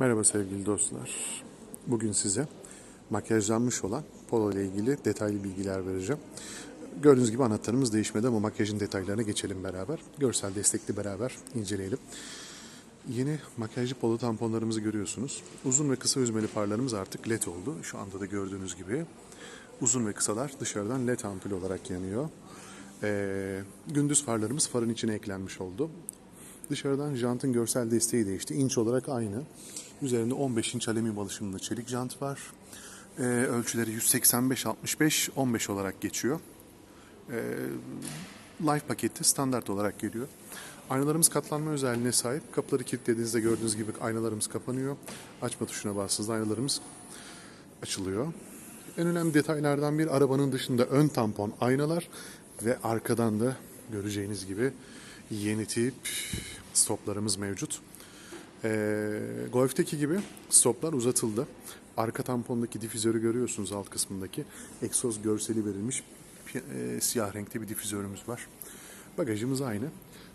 Merhaba sevgili dostlar. Bugün size makyajlanmış olan polo ile ilgili detaylı bilgiler vereceğim. Gördüğünüz gibi anahtarımız değişmedi ama makyajın detaylarına geçelim beraber. Görsel destekli beraber inceleyelim. Yeni makyajlı polo tamponlarımızı görüyorsunuz. Uzun ve kısa yüzmeli farlarımız artık led oldu. Şu anda da gördüğünüz gibi uzun ve kısalar dışarıdan led ampul olarak yanıyor. Ee, gündüz farlarımız farın içine eklenmiş oldu. Dışarıdan jantın görsel desteği değişti. İnç olarak aynı. Üzerinde 15 inç alüminyum alışımlı çelik jant var. Ee, ölçüleri 185-65 15 olarak geçiyor. Ee, Life paketi standart olarak geliyor. Aynalarımız katlanma özelliğine sahip. Kapıları kilitlediğinizde gördüğünüz gibi aynalarımız kapanıyor. Açma tuşuna bastığınızda aynalarımız açılıyor. En önemli detaylardan bir arabanın dışında ön tampon aynalar ve arkadan da göreceğiniz gibi yeni tip stoplarımız mevcut. Ee, Golf'teki gibi stoplar uzatıldı. Arka tampondaki difüzörü görüyorsunuz alt kısmındaki. Egzoz görseli verilmiş e, siyah renkte bir difüzörümüz var. Bagajımız aynı.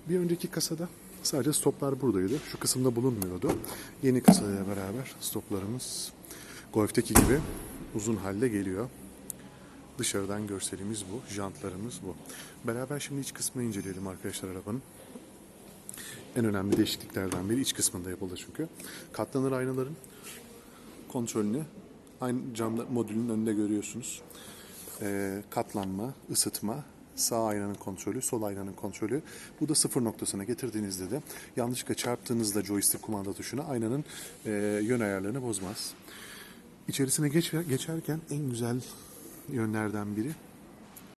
Bir önceki kasada sadece stoplar buradaydı. Şu kısımda bulunmuyordu. Yeni kasayla beraber stoplarımız Golf'teki gibi uzun halde geliyor. Dışarıdan görselimiz bu, jantlarımız bu. Beraber şimdi iç kısmını inceleyelim arkadaşlar arabanın. En önemli değişikliklerden biri iç kısmında yapıldı çünkü. Katlanır aynaların kontrolünü aynı cam modülün önünde görüyorsunuz. Ee, katlanma, ısıtma, sağ aynanın kontrolü, sol aynanın kontrolü. Bu da sıfır noktasına getirdiğinizde de yanlışlıkla çarptığınızda joystick kumanda tuşuna aynanın e, yön ayarlarını bozmaz. İçerisine geç, geçerken en güzel yönlerden biri